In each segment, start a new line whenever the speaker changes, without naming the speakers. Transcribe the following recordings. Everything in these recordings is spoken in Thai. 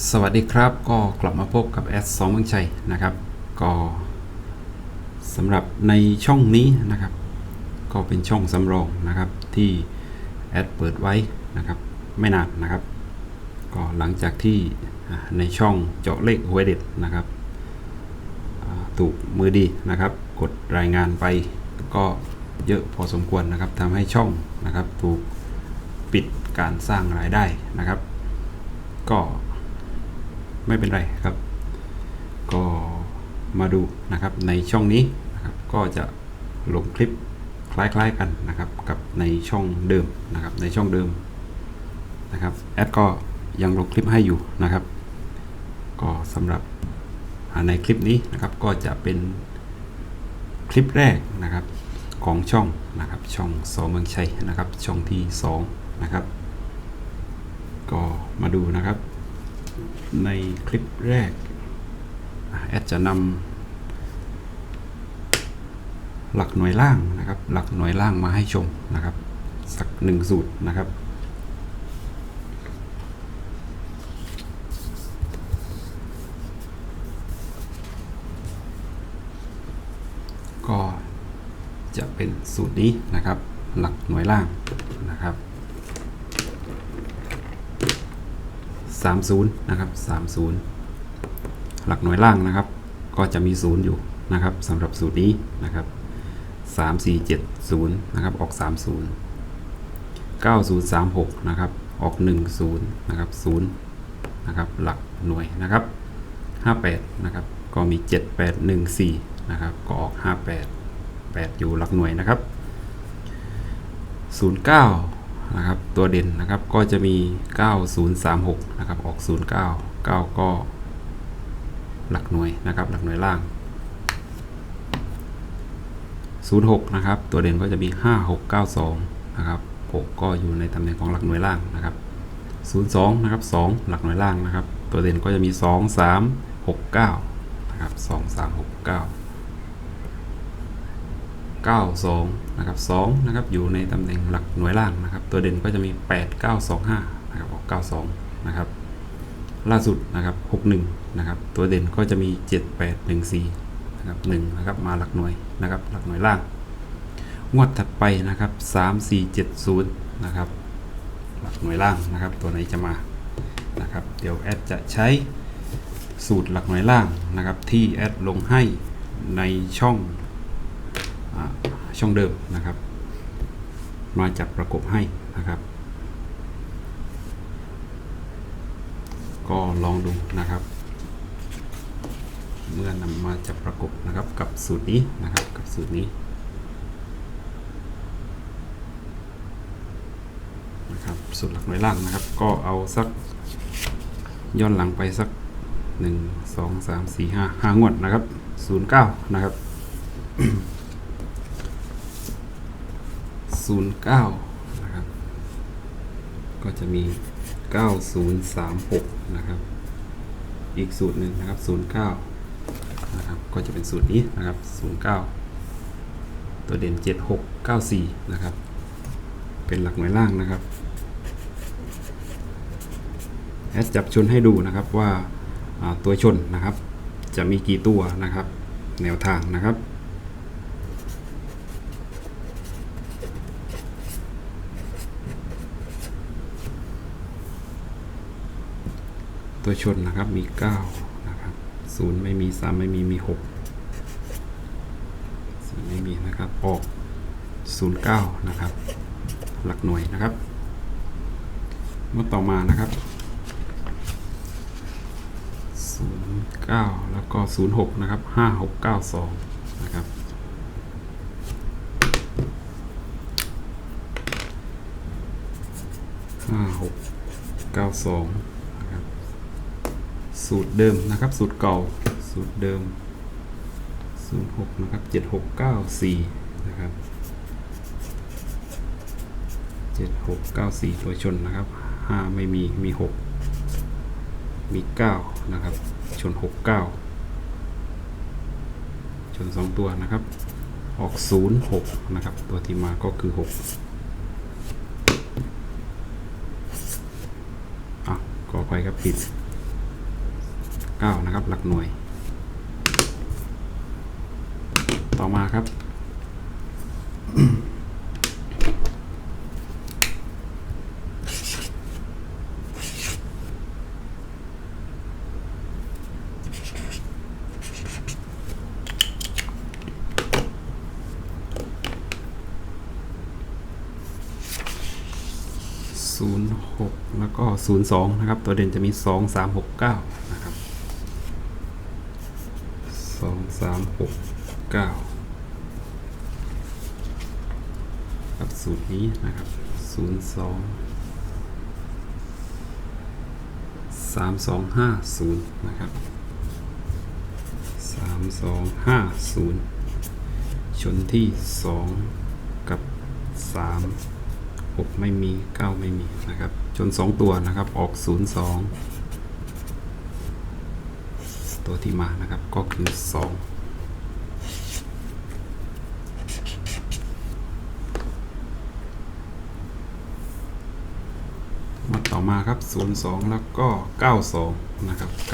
สวัสดีครับก็กลับมาพบกับแอดสองเมืองชัยนะครับ ก็สำหรับในช่องนี้นะครับ ก็เป็นช่องสำรองนะครับที่แอดเปิดไว้นะครับ ไม่นานนะครับ ก็หลังจากที่ในช่องเจาะเลขหวยเด็ดนะครับถูกมือดีนะครับ กดรายงานไปก็เยอะพอสมควรนะครับทำให้ช่องนะครับถูกปิดการสร้างรายได้นะครับ ก็ ไม่เป็นไรครับ ก็มาดูนะครับในช่องนี้นะครับก็จะลงคลิปคล้ายๆกันนะครับกับในช่องเดิมนะครับในช่องเดิมนะครับแอดก็ยังลงคลิปให้อยู่นะครับ ก็สำหรับในคลิปนี้นะครับก็จะเป็นคลิปแรกนะครับของช่องนะครับช่องสองเมืองชัยนะครับช่องที่สองนะครับก็มาดูนะครับ ในคลิปแรก แอดจะนำหลักหน่วยล่างนะครับ หลักหน่วยล่างมาให้ชมนะครับ สักหนึ่งสูตรนะครับก็จะเป็นสูตรนี้นะครับ หลักหน่วยล่างนะครับ 30 นะครับ 30 หลักหน่วยล่างนะครับ ก็จะมี 0 อยู่นะครับสำหรับสูตรนี้นะครับ 3 4 7 0 นะครับ ออก 30 9036 นะครับ ออก 10 นะครับ 0 นะครับ หลักหน่วยนะครับ 58 นะครับ ก็มี 7814 นะครับ ก็ออก 58 8 อยู่หลักหน่วยนะครับ 09 นะครับ ตัวเด่นนะครับก็จะมี 9036 นะครับ ออก 09 9 ก็หลักหน่วยนะครับ หลักหน่วยล่าง 06 นะครับ ตัวเด่นก็จะมี 5692 นะครับ 6 ก็อยู่ในตำแหน่งของหลักหน่วยล่างนะครับ 02 นะครับ 2 หลักหน่วยล่างนะครับ ตัวเด่นก็จะมี 2 3 6 9 นะครับ 2 9 92นะครับ2นะครับอยู่ในตำแหน่งหลักหน่วยล่างนะครับ ตัวเด่นก็จะมี 8 9 2 5นะครับออก92นะครับล่าสุดนะครับ61นะครับตัวเด่นก็จะมี 7 8 1 4นะครับ1นะครับมาหลักหน่วยนะครับหลักหน่วยล่างงวดถัดไปนะครับ3 4 7 0นะครับหลักหน่วยล่างนะครับ ตัวไหนจะมานะครับเดี๋ยวแอดจะใช้สูตรหลักหน่วยล่างนะครับที่แอดลงให้ในช่อง ช่องเดิมนะครับ มาจับประกบให้นะครับ ก็ลองดูนะครับ เมื่อนำมาจับประกบนะครับกับสูตรนี้นะครับกับสูตรนี้นะครับสูตรหลักหน่วยล่างนะครับ ก็เอาสักย้อนหลังไปสักหนึ่งสองสามสี่ห้าหางวดนะครับศูนย์เก้านะครับ 09 นะครับ ก็จะมี 9036 นะครับ อีกสูตรหนึ่งนะครับ 09 นะครับ ก็จะเป็นสูตรนี้นะครับ 09 ตัวเด่น 7694 นะครับ เป็นหลักหน่วยล่างนะครับแอดจับชนให้ดูนะครับว่าอ่าตัวชนนะครับ จะมีกี่ตัวนะครับ แนวทางนะครับ ตัวชนนะครับมี 9 นะครับ0ไม่มี 3 ไม่มี มี 6 4 ไม่มีนะครับ ออก 09 นะครับ หลักหน่วยนะครับเมื่อต่อมานะครับ 09 แล้วก็ 06 นะครับ 5692 นะครับ5692นะครับสู สูตรเดิมนะครับ สูตรเก่า สูตรเดิม 06 นะครับ 7694 นะครับ 7694 ตัวชนนะครับ 5 ไม่มี มี 6 มี 9 นะครับ ชน 69 ชน 2 ตัวนะครับ ออก 06 นะครับ ตัวที่มาก็คือ6อะขออภัยครับผิด เก้านะครับ หลักหน่วย ต่อมาครับศูนย์หกแล้วก็ศูนย์สองนะครับ ตัวเด่นจะมีสองสามหกเก้านะครับ สองสามหกเก้าครับสูตรนี้นะครับศูนย์สองสามสองห้าศูนย์นะครับสามสองห้าศูนย์ชนที่สองกับสามหกไม่มีเก้าไม่มีนะครับจนสองตัวนะครับออกศูนย์สอง ตัวที่มานะครับก็คือ 2มาต่อมาครับ 02 แล้วก็ 92 นะครับ 92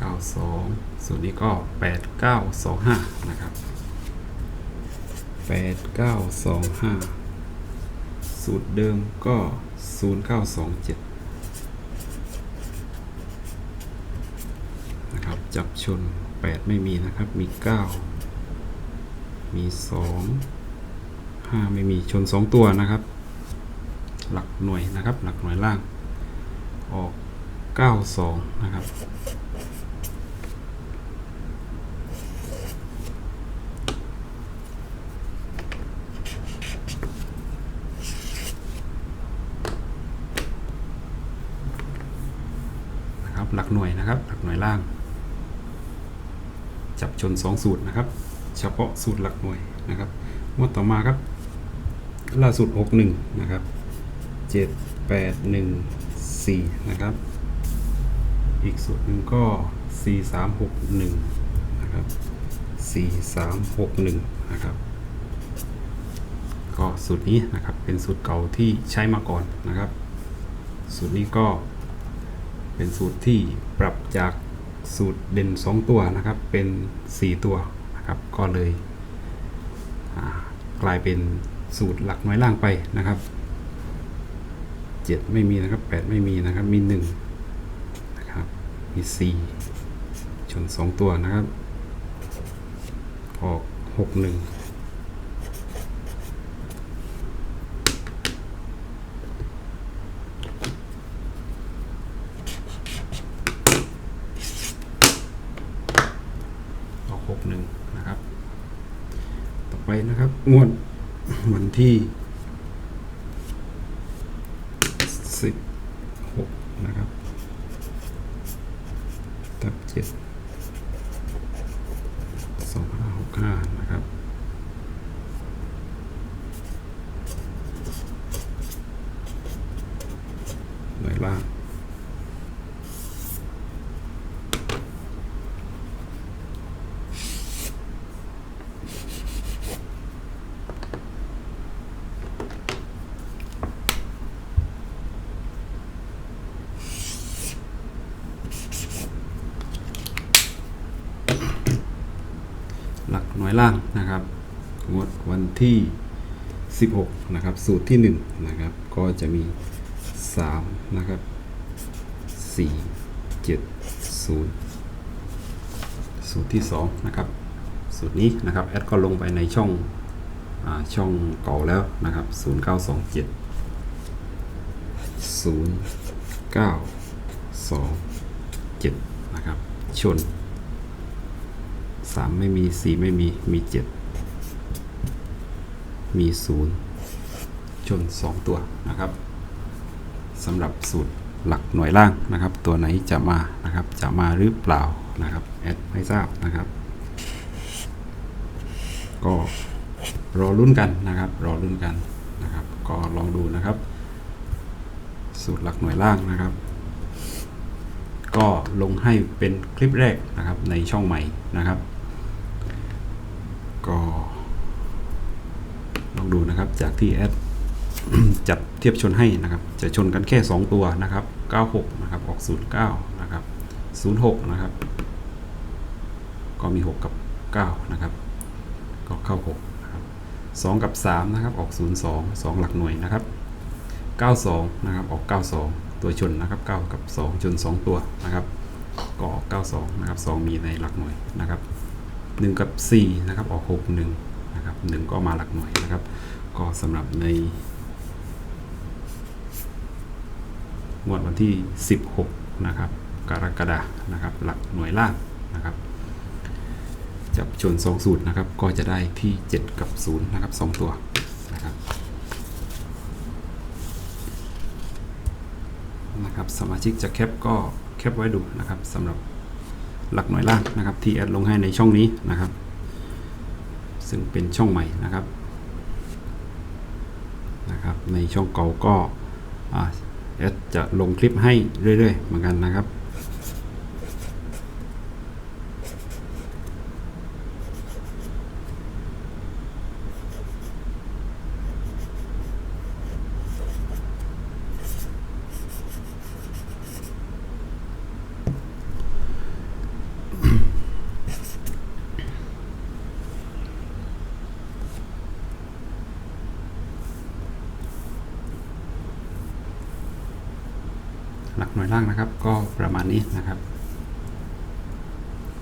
92 ส่วนนี้ก็ 8925 นะครับ 8925 สูตรเดิมก็ 0927 จ็ดนะครับจับชนแปดไม่มีนะครับ มีเก้ามีสองห้าไม่มีชนสองตัวนะครับ หลักหน่วยนะครับ หลักหน่วยล่าง ออกเก้าสองนะครับนะครับหลักหน่วยนะครับ หลักหน่วยล่าง จับชน 2 สูตรนะครับ เฉพาะสูตรหลักหน่วยนะครับงวดต่อมาครับ ล่าสุด 61 นะครับ 7 8 1 4 นะครับ อีกสูตรหนึ่งก็ 4 3 6 1 นะครับ 4 3 6 1 นะครับ ก็สูตรนี้นะครับเป็นสูตรเก่าที่ใช้มาก่อนนะครับ สูตรนี้ก็เป็นสูตรที่ปรับจาก สูตรเด่น 2 ตัวนะครับ เป็น 4 ตัวนะครับ ก็เลยกลายเป็นสูตรหลักน้อยล่างไปนะครับ 7 ไม่มีนะครับ 8 ไม่มีนะครับ มี1นะครับ มี 4 ชน 2 ตัวนะครับ ออก 6 1 ออกหกหนึ่งนะครับ ต่อ ไปนะครับ งวดวันที่สิบหกนะครับ ตับเจ็ดสองห้าหกห้านะครับ หลักหน่วยล่างนะครับงวดวันที่ 16 นะครับ สูตรที่1นะครับก็จะมี 3 นะครับ 4 7 0 สูตรที่ 2 นะครับ สูตรนี้นะครับแอดก็ลงไปในช่องอช่องเก่าแล้วนะครับ 0927 0 9 2 7 นะครับ ชน สามไม่มีสี่ไม่มี มีเจ็ดมีศูนย์ชนสองตัวนะครับสำหรับสูตรหลักหน่วยล่างนะครับ ตัวไหนจะมานะครับ จะมาหรือเปล่านะครับแอดไม่ทราบนะครับ ก็รอรุ่นกันนะครับ รอรุ่นกันนะครับ ก็ลองดูนะครับ สูตรหลักหน่วยล่างนะครับ ก็ลงให้เป็นคลิปแรกนะครับในช่องใหม่นะครับ ก็ลองดูนะครับจากที่แอดจัดเทียบชนให้นะครับ จะชนกันแค่ 2 ตัวนะครับ 96 นะครับ ออก 09 นะครับ 06 นะครับ ก็มี 6 กับ 9 นะครับ ก็เข้า 6 นะครับ 2 กับ 3 นะครับ ออก 02 2 หลักหน่วยนะครับ 92 นะครับ ออก 92 ตัวชนนะครับ 9 กับ 2 ชน 2 ตัวนะครับ ก็ออก 92 นะครับ 2 มีในหลักหน่วยนะครับ 1 กับ 4 นะครับ ออก 6 1 นะครับ 1 ก็มาหลักหน่วยนะครับ ก็สำหรับในงวดวันที่ 16 นะครับ กรกฎานะครับ หลักหน่วยล่างนะครับ จับชน 2 สูตรนะครับ ก็จะได้ที่ 7 กับ 0 นะครับ 2 ตัวนะครับนะครับ สมาชิกจะแคปก็แคปไว้ดูนะครับสำหรับ หลักหน่วยล่างนะครับ ที่แอดลงให้ในช่องนี้นะครับ ซึ่งเป็นช่องใหม่นะครับนะครับในช่องเก่าก็แอดจะลงคลิปให้เรื่อยๆเหมือนกันนะครับ หลักหน่วยล่างนะครับ ก็ประมาณนี้นะครับ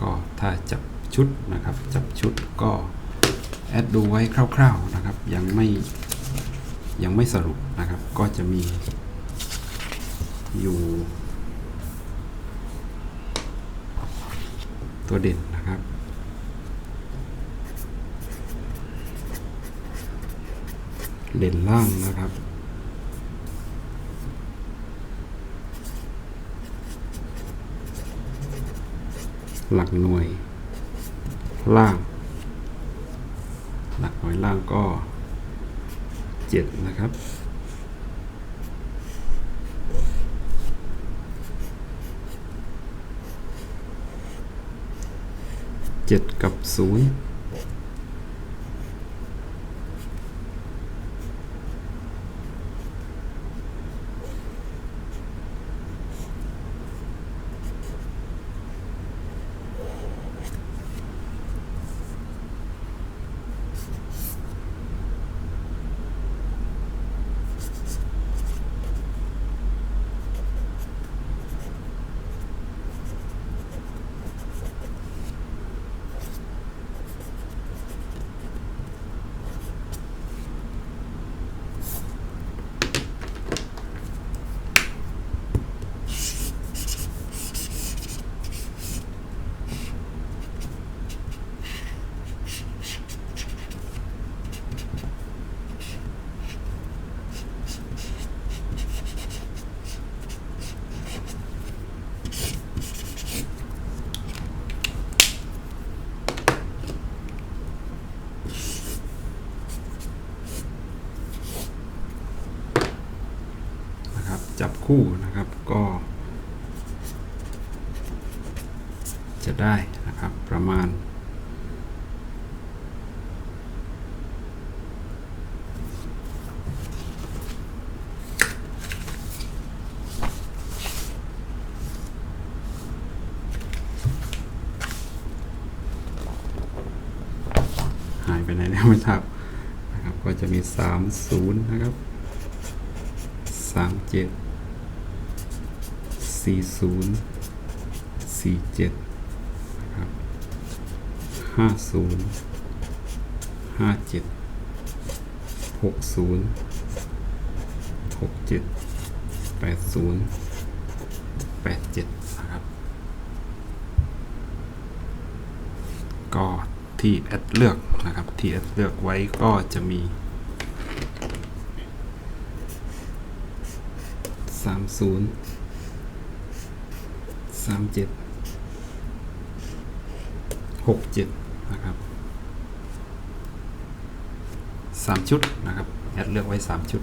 ก็ถ้าจับชุดนะครับ จับชุดก็แอดดูไว้คร่าว ๆนะครับ ยังไม่ยังไม่สรุปนะครับ ก็จะมีอยู่ ตัวเด่นนะครับ เด่นล่างนะครับ หลักหน่วยล่าง หลักหน่วยล่างก็ 7 นะครับเจ็ดกับศูนย์ ไม่ทราบนะครับก็จะมี 30 นะครับ 37 40 47นะครับ50 57 60 67 80 87นะครับก็ ที่แอดเลือกนะครับที่แอดเลือกไว้ก็จะมีสามศูนย์สามเจ็ดหกเจ็ดนะครับสามชุดนะครับ แอดเลือกไว้สามชุด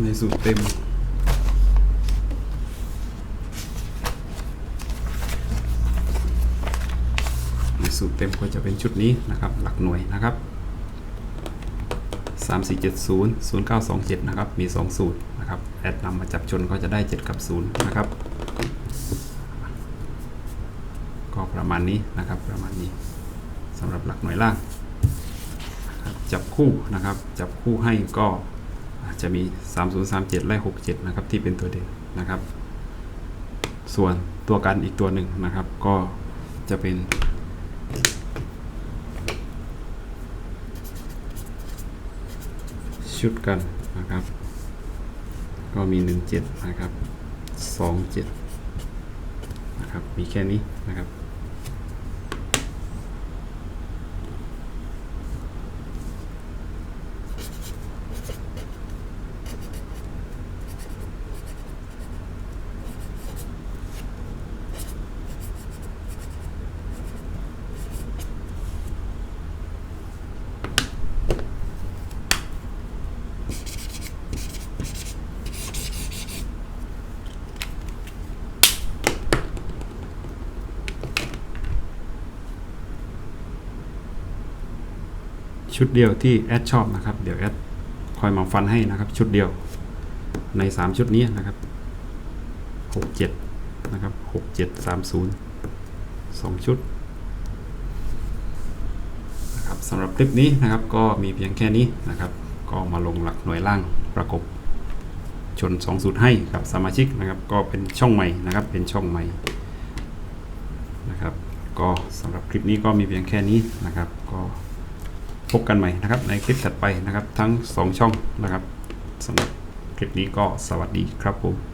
ในสูตรเต็ม ในสูตรเต็มก็จะเป็นชุดนี้นะครับ หลักหน่วยนะครับ 3470 0927 นะครับ มี 2 สูตรนะครับ แอดนำมาจับชนก็จะได้ 7 กับ 0 นะครับ ก็ประมาณนี้นะครับ ประมาณนี้สำหรับหลักหน่วยล่าง จับคู่นะครับ จับคู่ให้ก็ จะมี 3037และ67 นะครับ ที่เป็นตัวเด่นนะครับ ส่วนตัวกันอีกตัวหนึ่งนะครับ ก็จะเป็น ชุดกันนะครับ ก็มี 17 นะครับ 27 นะครับ มีแค่นี้นะครับ ชุดเดียวที่แอดชอบนะครับ เดี๋ยวแอดคอยมาฟันให้นะครับ ชุดเดียวใน 3 ชุดนี้นะครับ 67 นะครับ 6730 2 ชุดนะครับสำหรับคลิปนี้นะครับก็มีเพียงแค่นี้นะครับ ก็มาลงหลักหน่วยล่างประกบชน2สูตรให้กับสมาชิกนะครับ ก็เป็นช่องใหม่นะครับ เป็นช่องใหม่นะครับ ก็สำหรับคลิปนี้ก็มีเพียงแค่นี้นะครับ ก็ พบกันใหม่นะครับ ในคลิปถัดไปนะครับ ทั้ง 2 ช่องนะครับสำหรับคลิปนี้ก็สวัสดีครับผม